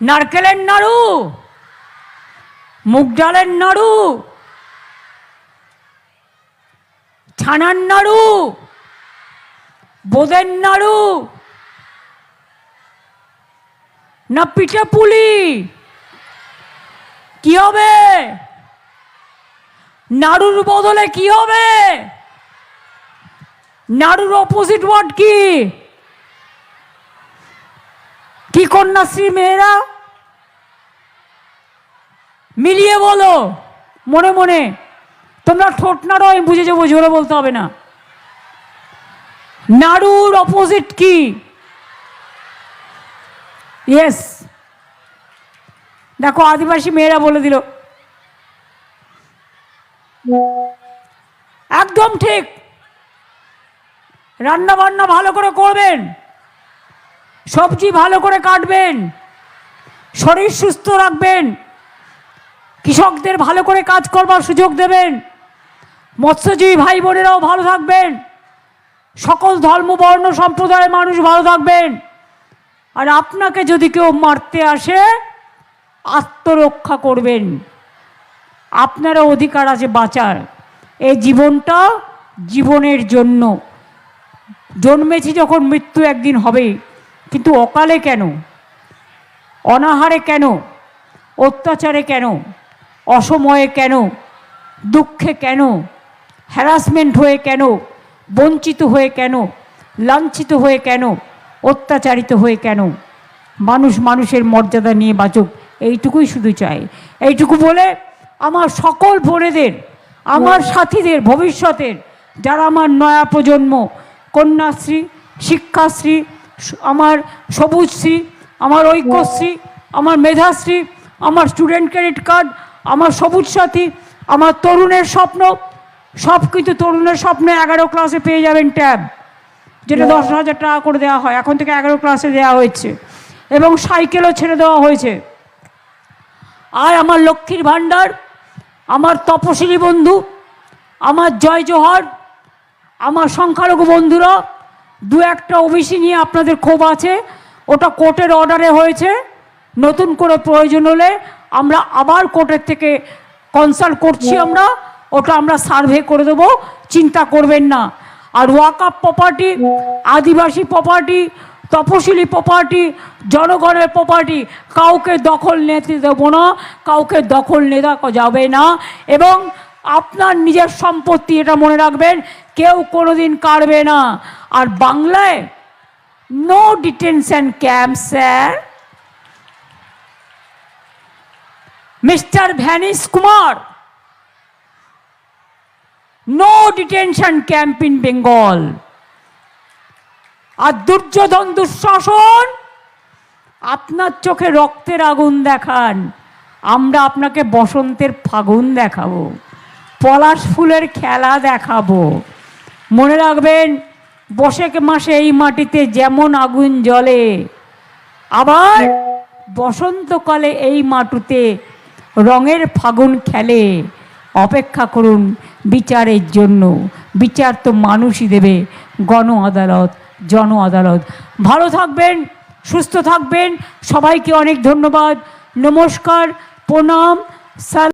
নারকেলের নাড়ু, মুগ ডালের নাড়ু, ছানার নাড়ু, বোদের নাড়ু, না পিঠে পুলি, কি হবে? নাড়ুর বদলে কি হবে? নাড়ুর অপোজিট ওয়ার্ড কি? কি কন্যাশ্রী মেয়েরা? মিলিয়ে বলো, মনে মনে। তোমরা ঠোঁট নাড়ো আমি বুঝে যাব, জোরে বলতে হবে না। নাড়ুর অপোজিট কি? ইয়েস দেখো, আদিবাসী মেয়েরা বলে দিল। একদম ঠিক। রান্না বান্না ভালো করে করবেন। সবজি ভালো করে কাটবেন, শরীর সুস্থ রাখবেন, কৃষকদের ভালো করে কাজ করবার সুযোগ দেবেন, মৎস্যজীবী ভাই বোনেরাও ভালো থাকবেন, সকল ধর্ম, বর্ণ, সম্প্রদায়ের মানুষ ভালো থাকবেন। আর আপনাকে যদি কেউ মারতে আসে, আত্মরক্ষা করবেন। আপনারও অধিকার আছে বাঁচার। এই জীবনটা জীবনের জন্য। জন্মেছি যখন মৃত্যু একদিন হবে কিন্তু অকালে কেন? অনাহারে কেন? অত্যাচারে কেন? অসময়ে কেন? দুঃখে কেন? হ্যারাসমেন্ট হয়ে কেন? বঞ্চিত হয়ে কেন? লাঞ্ছিত হয়ে কেন? অত্যাচারিত হয়ে কেন? মানুষ মানুষের মর্যাদা নিয়ে বাঁচুক, এইটুকুই শুধু চাই। এইটুকু বলে আমার সকল বোনেদের, আমার সাথীদের, ভবিষ্যতের, যারা আমার নয়া প্রজন্ম, কন্যাশ্রী, শিক্ষাশ্রী আমার সবুজশ্রী আমার ঐক্যশ্রী আমার মেধাশ্রী আমার স্টুডেন্ট ক্রেডিট কার্ড আমার সবুজ সাথী আমার তরুণের স্বপ্ন সব কিছু তরুণের স্বপ্নে এগারো ক্লাসে পেয়ে যাবেন ট্যাব যেটা দশ হাজার টাকা করে দেওয়া হয়। এখন থেকে এগারো ক্লাসে দেওয়া হয়েছে। এবং সাইকেলও ছেড়ে দেওয়া হয়েছে। আর আমার লক্ষ্মীর ভাণ্ডার আমার তপশিলি বন্ধু আমার জয় জোহর আমার সংখ্যালঘু বন্ধুরা দু একটা ওবিসি নিয়ে আপনাদের ক্ষোভ আছে ওটা কোর্টের অর্ডারে হয়েছে নতুন করে প্রয়োজন হলে আমরা আবার কোর্টের থেকে কনসাল্ট করছি আমরা ওটা আমরা সার্ভে করে দেবো চিন্তা করবেন না। আর ওয়াকআপ প্রপার্টি আদিবাসী প্রপার্টি তপশিলি প্রপার্টি জনগণের প্রপার্টি কাউকে দখল নিতে দেবো না কাউকে দখল নেওয়া যাবে না এবং আপনার নিজের সম্পত্তি এটা মনে রাখবেন, কেউ কোনোদিন কাড়বে না। আর বাংলায় no detention camp sir mister vanish Kumar no detention camp in Bengal আর দুর্যোধন দুঃশাসন, আপনার চোখে রক্তের আগুন দেখান, আমরা আপনাকে বসন্তের ফাগুন দেখাবো। পলাশ ফুলের খেলা দেখাবো। মনে রাখবেন, বসেক মাসে এই মাটিতে যেমন আগুন জ্বলে, আবার বসন্তকালে এই মাটুতে রঙের ফাগুন খেলে। অপেক্ষা করুন বিচারের জন্য। বিচার তো মানুষই দেবে, গণ আদালত, জন আদালত। ভালো থাকবেন, সুস্থ থাকবেন। সবাইকে অনেক ধন্যবাদ। নমস্কার, প্রণাম সাল